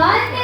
What?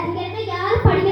இங்க இருக்க யாரும் படிக்க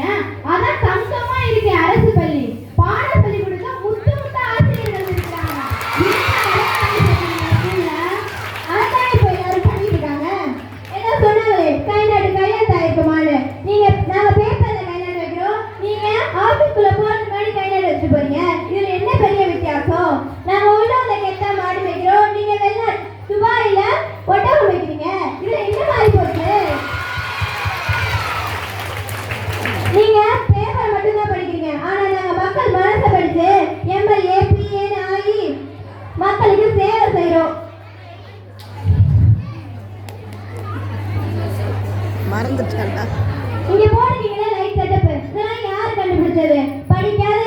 Yeah. மறந்துட்டேன்டா. இங்க போடுறீங்களே லைட் செட்டப் இதெல்லாம் யார் கண்டுபிடிச்சது? படிக்காத